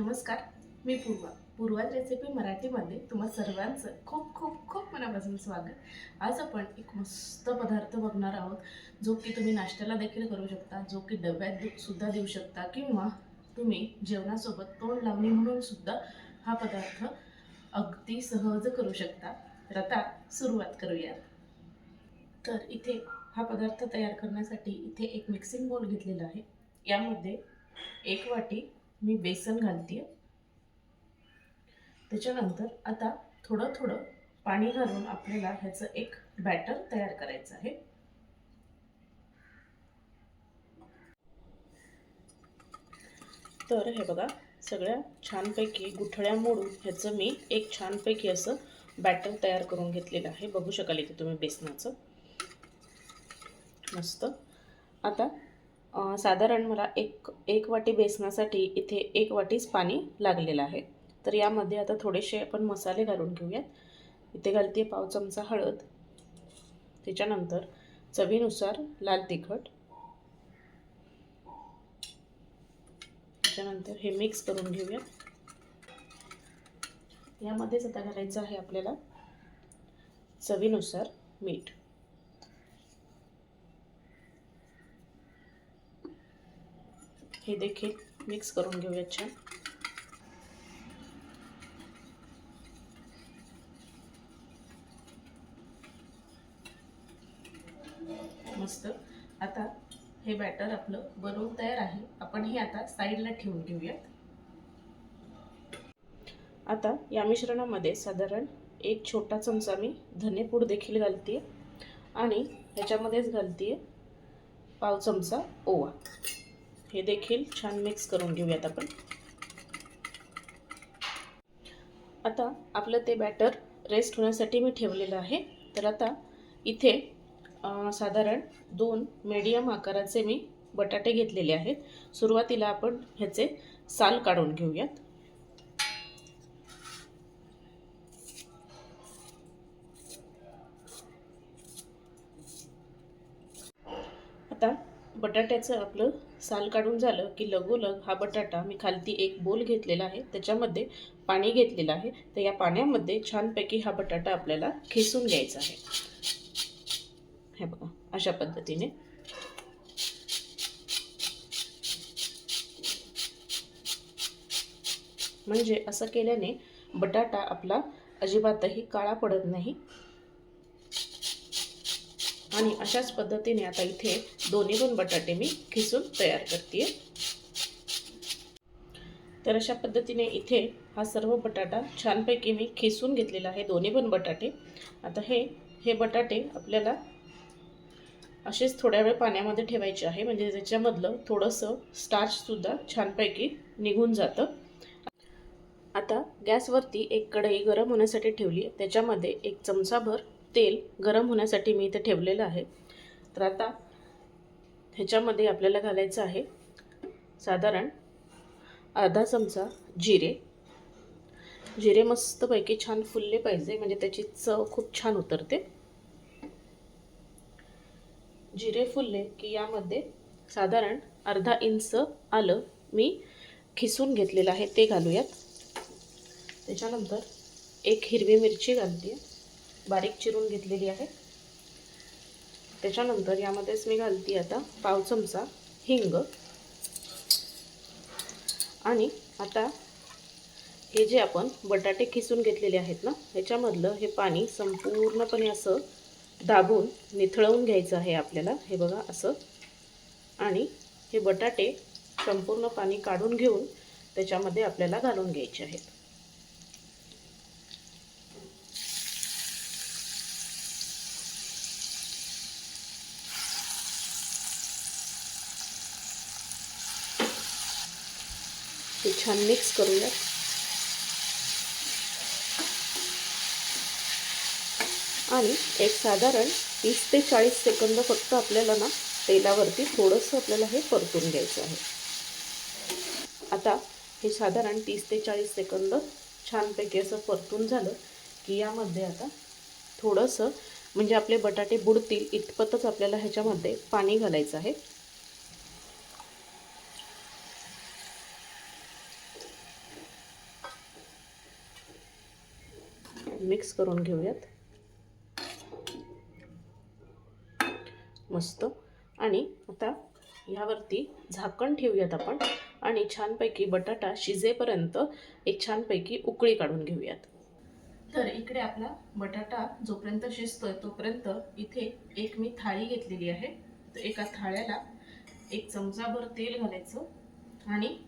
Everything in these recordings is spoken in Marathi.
नमस्कार. मी पूर्वा. पूर्वा रेसिपी मराठीमध्ये तुम्हा सर्वांचं खूप खूप खूप मनापासून स्वागत. आज आपण एक मस्त पदार्थ बघणार आहोत जो की तुम्ही नाश्त्याला देखील करू शकता जो की डब्यात सुद्धा देऊ शकता किंवा तुम्ही जेवणासोबत तोंड लावणी म्हणून सुद्धा हा पदार्थ अगदी सहज करू शकता. तर आता सुरुवात करूया. तर इथे हा पदार्थ तयार करण्यासाठी इथे एक मिक्सिंग बोल घेतलेला आहे. यामध्ये एक वाटी मी बेसन घालते त्याच्यानंतर आता थोडं थोडं पाणी घालून आपल्याला ह्याचं एक बॅटर तयार करायचं आहे. तर हे बघा सगळ्या छानपैकी गुठळ्या मोडून ह्याचं मी एक छानपैकी असं बॅटर तयार करून घेतलेलं आहे. बघू शकाल इथे तुम्ही बेसनाचं. मस्त. आता साधारण मला एक एक वाटी बेसनासाठी इथे एक वाटीच पाणी लागलेलं आहे. तर यामध्ये आता थोडेसे आपण मसाले घालून घेऊयात. इथे घालते पाव चमचा हळद. त्याच्यानंतर चवीनुसार लाल तिखट. त्याच्यानंतर हे मिक्स करून घेऊयात. यामध्येच आता घालायचं आहे आपल्याला चवीनुसार मीठ. हे देखील मिक्स करून घेऊयात छान. मस्त. आता हे बॅटर आपलं बनवून तयार आहे. आपण हे आता साईडला ठेवून घेऊयात. आता या मिश्रणामध्ये साधारण एक छोटा चमचा मी धनेपूड देखील घालते आणि ह्याच्यामध्येच घालते पाव चमचा ओवा. हे देखील छान मिक्स करून घेऊयात आपण. आता आपलं ते बॅटर रेस्ट होण्यासाठी मी ठेवलेलं आहे. तर आता इथे साधारण दोन मीडियम आकाराचे मी बटाटे घेतलेले आहेत. सुरुवातीला आपण ह्याचे साल काढून घेऊयात. बटाट्याचं आपलं साल काढून झालं की लगोलग हा बटाटा मी खालती एक बोल घेतलेला आहे त्याच्यामध्ये पाणी घेतलेलं आहे. तर या पाण्यामध्ये छानपैकी हा बटाटा आपल्याला खिसून घ्यायचा आहे. हे बघा अशा पद्धतीने. म्हणजे असं केल्याने बटाटा आपला अजिबातही काळा पडत नाही. आणि अशाच पद्धतीने आता इथे दोन्ही दोन बटाटे मी खिसून तयार करते तर अशा पद्धतीने इथे हा सर्व बटाटा छानपैकी मी खिसून घेतलेला आहे दोन्ही पण बटाटे. आता हे हे बटाटे आपल्याला असेच थोड्या वेळ पाण्यामध्ये ठेवायचे आहे म्हणजे त्याच्यामधलं थोडंसं स्टार्चसुद्धा छानपैकी निघून जातं. आता गॅसवरती एक कढई गरम होण्यासाठी ठेवली आहे त्याच्यामध्ये एक चमचाभर तेल गरम होण्यासाठी मी इथे ठेवलेलं आहे. तर आता ह्याच्यामध्ये आपल्याला घालायचं आहे साधारण अर्धा चमचा जिरे. जिरे मस्तपैकी छान फुलले पाहिजे म्हणजे त्याची चव खूप छान उतरते. जिरे फुलले की यामध्ये साधारण अर्धा इंच आलं मी खिसून घेतलेलं आहे ते घालूयात. त्याच्यानंतर एक हिरवी मिरची घालते. बारीक चिरून घेतलेली आहे. त्याच्यानंतर यामध्येच मी घालते आता पाव चमचा हिंग. आणि आता हे जे आपण बटाटे खिसून घेतलेले आहेत ना ह्याच्यामधलं हे पाणी संपूर्णपणे असं दाबून निथळवून घ्यायचं आहे आपल्याला. हे बघा असं. आणि हे बटाटे संपूर्ण पाणी काढून घेऊन त्याच्यामध्ये आपल्याला घालून घ्यायचे आहेत. छान मिक्स करूयात आणि एक साधारण तीस ते चाळीस सेकंद फक्त आपल्याला ना तेलावरती थोडंसं आपल्याला हे परतून घ्यायचं आहे. आता हे साधारण तीस ते चाळीस सेकंद छानपैकी असं परतून झालं की यामध्ये आता थोडंसं म्हणजे आपले बटाटे बुडतील इतपतच आपल्याला ह्याच्यामध्ये पाणी घालायचं आहे. मिक्स करून घेऊयात. मस्त. आणि आता यावरती झाकण ठेवूयात आपण. आणि छानपैकी बटाटा शिजेपर्यंत एक छानपैकी उकळी काढून घेऊयात. तर इकडे आपला बटाटा जोपर्यंत शिजतोय तोपर्यंत इथे एक मी थाळी घेतलेली आहे. तर एका थाळ्याला एक चमचाभर तेल घालायचं. आणि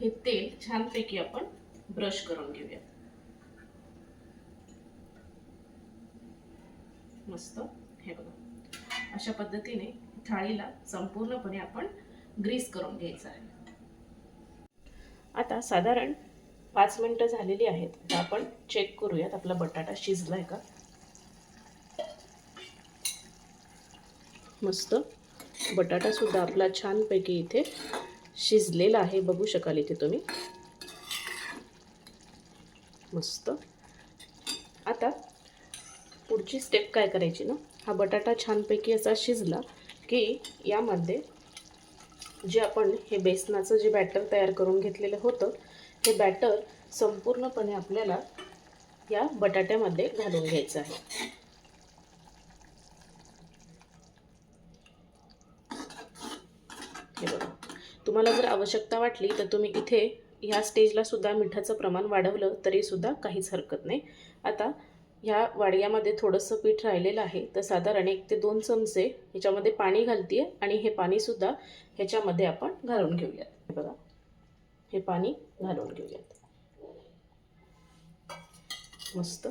हे तेल छानपैकी आपण ब्रश करून घेऊयात. मस्त हे बघा. अशा पद्धतीने थाळीला संपूर्णपणे आपण ग्रीस करून घ्यायचं आहे. आता साधारण पाच मिनटं झालेली आहेत. आता आपण चेक करूयात आपला बटाटा शिजलाय का? मस्त. बटाटा सुद्धा आपला छानपैकी इथे शिजलेला आहे. बघू शकाल इथे तुम्ही. मस्त. आता पुढची स्टेप काय करायची ना? हा बटाटा छानपैकी असा शिजला की यामध्ये जे आपण हे बेसनाचं जे बॅटर तयार करून घेतलेलं होतं हे बॅटर संपूर्णपणे आपल्याला या बटाट्यामध्ये घालून घ्यायचं आहे. हे बघा. तुम्हाला जर आवश्यकता वाटली तर तुम्ही इथे ह्या स्टेजला सुद्धा मिठाचं प्रमाण वाढवलं तरी सुद्धा काहीच हरकत नाही. आता ह्या वाडग्यामध्ये थोडंसं पीठ राहिलेलं आहे. तर साधारण एक ते दोन चमचे ह्याच्यामध्ये पाणी घालते आणि हे पाणीसुद्धा ह्याच्यामध्ये आपण घालून घेऊयात. बघा. हे पाणी घालून घेऊयात. मस्त.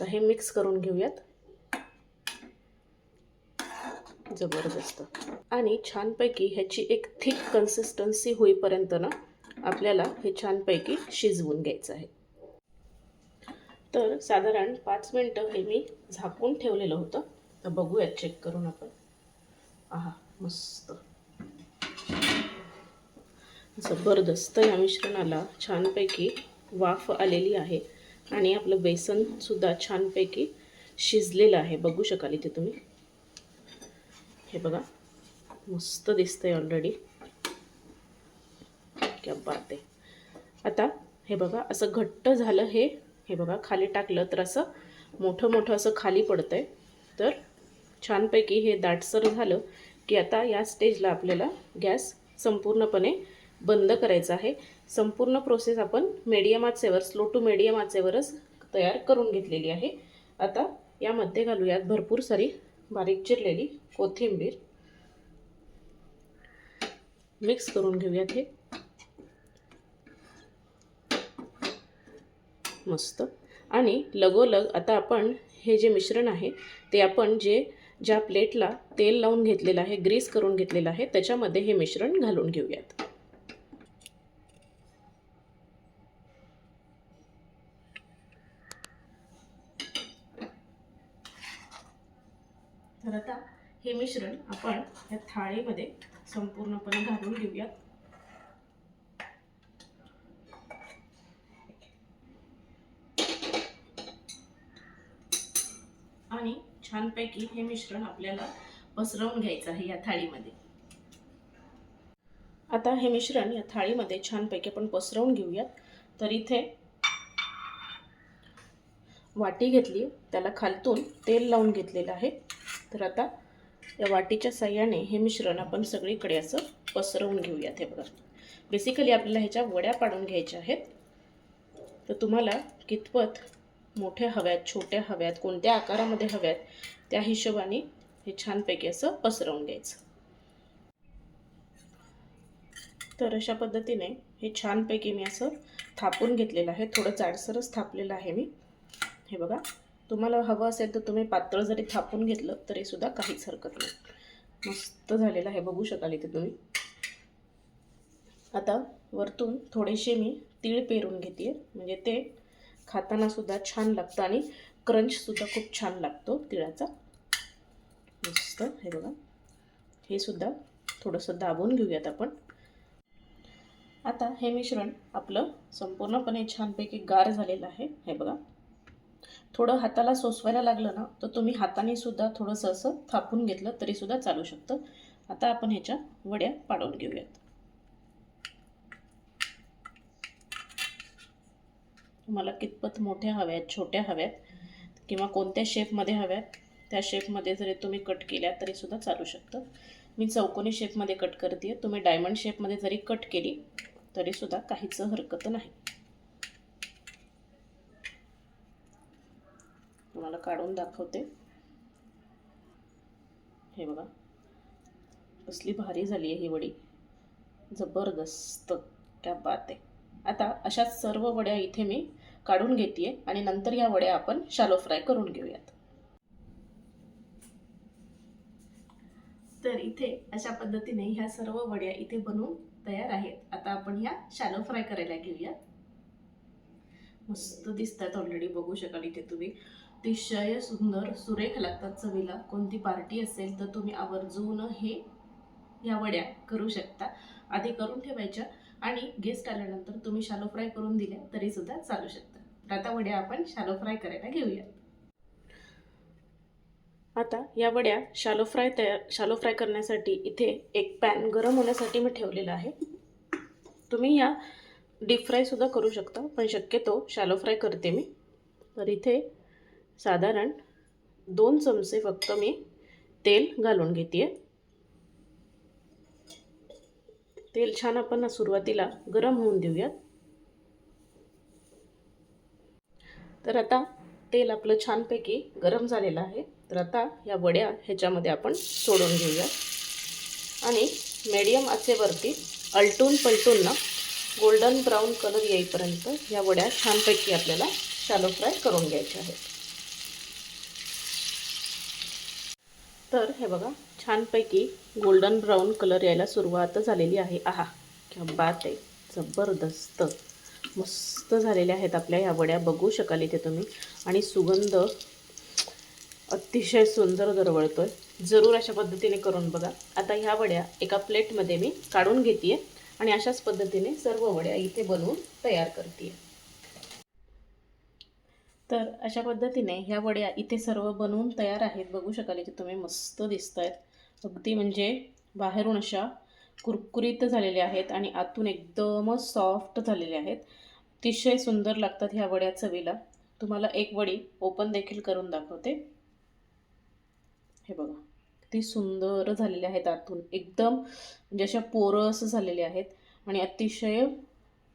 तर हे मिक्स करून घेऊयात. जबरदस्त. आणि छानपैकी ह्याची एक थिक कन्सिस्टन्सी होईपर्यंत ना आपल्याला हे छानपैकी शिजवून घ्यायचं आहे. तर साधारण पाच मिनटं हे मी झाकून ठेवलेलं होतं. तर बघूयात चेक करून आपण. आहा मस्त. जबरदस्त या मिश्रणाला छानपैकी वाफ आलेली आहे आणि आपलं बेसनसुद्धा छानपैकी शिजलेलं आहे. बघू शकाल इथे तुम्ही. हे बघा मस्त दिसतंय ऑलरेडी क्या बात आहे. आता हे बघा असं घट्ट झालं हे हे बघा खाली टाकलं तर असं मोठं मोठं असं खाली पडतं आहे तर छानपैकी हे दाटसर झालं की आता या स्टेजला आपल्याला गॅस संपूर्णपणे बंद करायचा आहे. संपूर्ण प्रोसेस आपण मीडियम आचेवर स्लो टू मीडियम आचेवरच तयार करून घेतलेली आहे. आता यामध्ये घालूयात भरपूर सारी बारीक चिरलेली कोथिंबीर. मिक्स करून घेऊयात हे. मस्त. आणि लगोलग आता आपण हे जे मिश्रण आहे ते आपण जे ज्या प्लेटला तेल लावून घेतलेलं आहे ग्रीस करून घेतलेलं आहे त्याच्यामध्ये हे मिश्रण घालून घेऊयात. तर आता हे मिश्रण आपण या थाळीमध्ये संपूर्णपणे घालून घेऊयात आणि छानपैकी हे मिश्रण आपल्याला पसरवून घ्यायचं आहे या थाळीमध्ये. आता हे मिश्रण या थाळीमध्ये छानपैकी आपण पसरवून घेऊयात. तर इथे वाटी घेतली त्याला खालतून तेल लावून घेतलेलं आहे. तर आता या वाटीच्या साह्याने हे मिश्रण आपण सगळीकडे असं पसरवून घेऊयात हे बघा. बेसिकली आपल्याला ह्याच्या वड्या पाडून घ्यायच्या आहेत. तर तुम्हाला कितपत मोठ्या हव्यात छोट्या हव्यात कोणत्या आकारामध्ये हव्यात त्या हिशोबाने हे छानपैकी असं पसरवून घ्यायचं. तर अशा पद्धतीने हे छानपैकी मी असं थापून घेतलेलं आहे. थोडं जाडसरच थापलेलं आहे मी. हे बघा तुम्हाला हवं असेल तर तुम्ही पातळ जरी थापून घेतलं तरी सुद्धा काहीच हरकत नाही. मस्त झालेलं आहे बघू शकाल इथे तुम्ही. आता वरतून थोडेसे मी तीळ पेरून घेते म्हणजे ते खाताना सुद्धा छान लागतं आणि क्रंचसुद्धा खूप छान लागतो तिळाचा. मस्त हे बघा. हे सुद्धा थोडंसं दाबून घेऊयात आपण. आता हे मिश्रण आपलं संपूर्णपणे छानपैकी गार झालेलं आहे. हे बघा. थोडं हाताला सोसवायला लागलं ना तर तुम्ही हाताने सुद्धा थोडंसं असं थापून घेतलं तरीसुद्धा चालू शकतं. आता आपण ह्याच्या वड्या पाडून घेऊयात. तुम्हाला कितपत मोठ्या हव्यात छोट्या हव्यात किंवा कोणत्या शेपमध्ये हव्यात त्या शेपमध्ये जरी तुम्ही कट केल्या तरीसुद्धा चालू शकतं. मी चौकोनी शेपमध्ये कट करते आहे तुम्ही डायमंड शेपमध्ये जरी कट केली तरीसुद्धा काहीच हरकत नाही. तुम्हाला काढून दाखवते. हे बघा. कसली भारी झाली आहे ही वडी. जबरदस्त. क्या बात आहे. आता अशा सर्व वड्या इथे मी काढून घेते आणि नंतर या वड्या आपण शालो फ्राय करून घेऊयात. तर इथे अशा पद्धतीने ह्या सर्व वड्या इथे बनवून तयार आहेत. आता आपण ह्या शालो फ्राय करायला घेऊयात. मस्त दिसतात ऑलरेडी बघू शकाल इथे तुम्ही. अतिशय सुंदर सुरेख लागतात चवीला. कोणती पार्टी असेल तर तुम्ही आवर्जून हे या वड्या करू शकता. आधी करून ठेवायच्या. आणि गेस्ट आल्यानंतर तुम्ही शालो फ्राय करून दिल्या तरी सुद्धा चालू शकता. तर आता वड्या आपण शालो फ्राय करायला घेऊया आता या वड्या शालो फ्राय तयार शालो फ्राय करण्यासाठी इथे एक पॅन गरम होण्यासाठी मी ठेवलेला आहे. तुम्ही या डीप फ्रायसुद्धा करू शकता पण शक्यतो शालो फ्राय करते मी. तर इथे साधारण दोन चमचे फक्त मी तेल घालून घेते तेल छान आपण सुरुवातीला गरम होऊन देऊयात. तर आता तेल आपलं छानपैकी गरम झालेलं आहे. तर आता या वड्या ह्याच्यामध्ये आपण सोडून घेऊया आणि मीडियम आचेवरती अलटून पलटून ना गोल्डन ब्राऊन कलर येईपर्यंत या वड्या छानपैकी आपल्याला शालो फ्राय करून घ्यायच्या आहेत. तर हे बघा छानपैकी गोल्डन ब्राऊन कलर यायला सुरुवात झालेली आहे. आहा क्या बात आहे. जबरदस्त. मस्त झालेल्या आहेत आपल्या ह्या वड्या. बघू शकाल इथे तुम्ही. आणि सुगंध अतिशय सुंदर दरवळतोय. जरूर अशा पद्धतीने करून बघा. आता ह्या वड्या एका प्लेटमध्ये मी काढून घेते आणि अशाच पद्धतीने सर्व वड्या इथे बनवून तयार करते तर अशा पद्धतीने ह्या वड्या इथे सर्व बनवून तयार आहेत. बघू शकाल इथे तुम्ही मस्त दिसत आहेत अगदी म्हणजे बाहेरून अशा कुरकुरीत झालेल्या आहेत आणि आतून एकदमच सॉफ्ट झालेल्या आहेत. अतिशय सुंदर लागतात ह्या वड्या चवीला. तुम्हाला एक वडी ओपन देखील करून दाखवते. हे बघा किती सुंदर झालेले आहेत आतून. एकदम म्हणजे अशा पोरस झालेल्या आहेत आणि अतिशय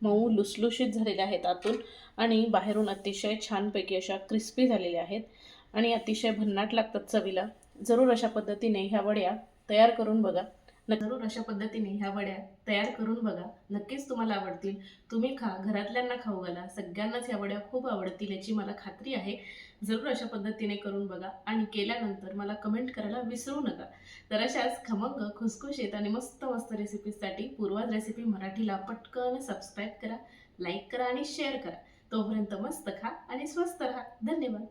मऊ लुसलुशीत झालेल्या आहेत आतून आणि बाहेरून अतिशय छानपैकी अशा क्रिस्पी झालेल्या आहेत. आणि अतिशय भन्नाट लागतात चवीला. जरूर अशा पद्धतीने ह्या वड्या तयार करून बघा. जरूर अशा पद्धतीने ह्या वड्या तयार करून बघा. नक्कीच तुम्हाला आवडतील. तुम्ही खा घरातल्यांना खाऊ घाला. सगळ्यांनाच ह्या वड्या खूप आवडतील याची मला खात्री आहे. जरूर अशा पद्धतीने करून बघा. आणि केल्यानंतर मला कमेंट करायला विसरू नका. तर अशाच खमंग खुसखुशीत आणि मस्त मस्त रेसिपीजसाठी पूर्वाज रेसिपी मराठीला पटकन सबस्क्राईब करा लाईक करा आणि शेअर करा. तोपर्यंत मस्त खा आणि स्वस्त राहा. धन्यवाद.